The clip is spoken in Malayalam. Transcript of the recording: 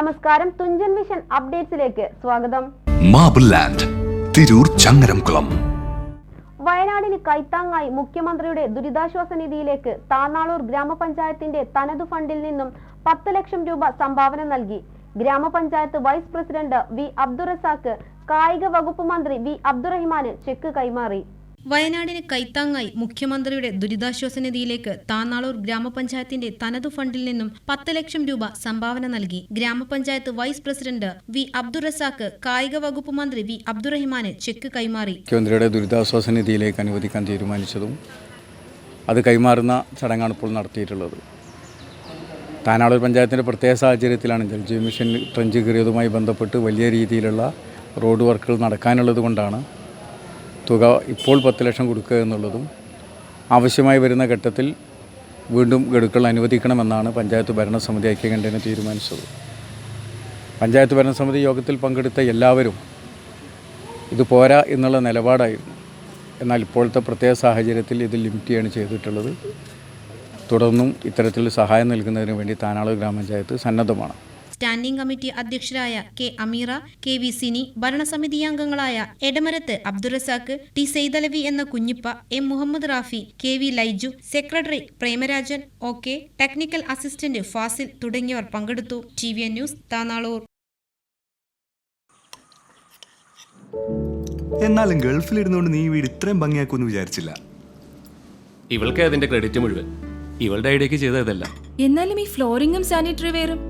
നമസ്കാരം തുഞ്ചൻ മിഷൻ അപ്ഡേറ്റ്സിലേക്ക് സ്വാഗതം. മാബിൾ ലാൻഡ് തിരൂർ ചങ്ങരംകുളം വയനാടിന് കൈത്താങ്ങായി മുഖ്യമന്ത്രിയുടെ ദുരിതാശ്വാസ നിധിയിലേക്ക് താന്നാളൂർ ഗ്രാമപഞ്ചായത്തിന്റെ തനതു ഫണ്ടിൽ നിന്നും പത്ത് ലക്ഷം രൂപ സംഭാവന നൽകി. ഗ്രാമപഞ്ചായത്ത് വൈസ് പ്രസിഡന്റ് വി അബ്ദുറസാക്ക് കായിക വകുപ്പ് മന്ത്രി വി അബ്ദുറഹിമാന് ചെക്ക് കൈമാറി. വയനാടിന് കൈത്താങ്ങായി മുഖ്യമന്ത്രിയുടെ ദുരിതാശ്വാസ നിധിയിലേക്ക് താന്നാളൂർ ഗ്രാമപഞ്ചായത്തിന്റെ തനതു ഫണ്ടിൽ നിന്നും പത്ത് ലക്ഷം രൂപ സംഭാവന നൽകി. ഗ്രാമപഞ്ചായത്ത് വൈസ് പ്രസിഡന്റ് വി അബ്ദുറസാക്ക് കായിക വകുപ്പ് മന്ത്രി വി അബ്ദുറഹിമാന് ചെക്ക് കൈമാറി. മുഖ്യമന്ത്രിയുടെ ദുരിതാശ്വാസ നിധിയിലേക്ക് അനുവദിക്കാൻ തീരുമാനിച്ചതും അത് കൈമാറുന്ന ചടങ്ങാണ് ഇപ്പോൾ നടത്തിയിട്ടുള്ളത്. താനാളൂർ പഞ്ചായത്തിന്റെ പ്രത്യേക സാഹചര്യത്തിലാണ് ജൽജീവൻ മിഷൻ ട്രഞ്ച് കയറിയതുമായി ബന്ധപ്പെട്ട് വലിയ രീതിയിലുള്ള റോഡ് വർക്കുകൾ നടക്കാനുള്ളത് കൊണ്ടാണ് തുക ഇപ്പോൾ പത്ത് ലക്ഷം കൊടുക്കുക എന്നുള്ളതും ആവശ്യമായി വരുന്ന ഘട്ടത്തിൽ വീണ്ടും ഗഡുക്കൾ അനുവദിക്കണമെന്നാണ് പഞ്ചായത്ത് ഭരണസമിതി ഐക്യകണ്ഠേന തീരുമാനിച്ചത്. പഞ്ചായത്ത് ഭരണസമിതി യോഗത്തിൽ പങ്കെടുത്ത എല്ലാവരും ഇത് പോരാ എന്നുള്ള നിലപാടായിരുന്നു. എന്നാൽ ഇപ്പോഴത്തെ പ്രത്യേക സാഹചര്യത്തിൽ ഇത് ലിമിറ്റ് ചെയ്യാണ് ചെയ്തിട്ടുള്ളത്. തുടർന്നും ഇത്തരത്തിൽ സഹായം നൽകുന്നതിന് വേണ്ടി താനാളൂർ ഗ്രാമപഞ്ചായത്ത് സന്നദ്ധമാണ്. Standing committee അധ്യക്ഷരായ K Ameera K V Sini ഭരണസമിതി അംഗങ്ങളായ എടമരത്ത് അബ്ദുറസാക്ക് ടി സെയ്തലവി എന്ന Kunhippa M Muhammad Rafi K V Laiju secretary Premarajan O K technical assistant Fasil തുടങ്ങിയവർ പങ്കെടുത്തു. T V N news Tanalur. എന്നാലും ഗൾഫിൽ ഇരുന്നുകൊണ്ട് നീ വീട് ഇത്രയും ഭംഗിയാക്കുമെന്ന് വിചാരിച്ചില്ല. ഇവൾക്ക് അതിന്റെ ക്രെഡിറ്റ് മുഴുവൻ. ഇവളുടെ ഐഡിയക്ക് ചെയ്തതല്ല. എന്നാലും ഈ ഫ്ലോറിംഗും സാനിറ്ററി വെയറും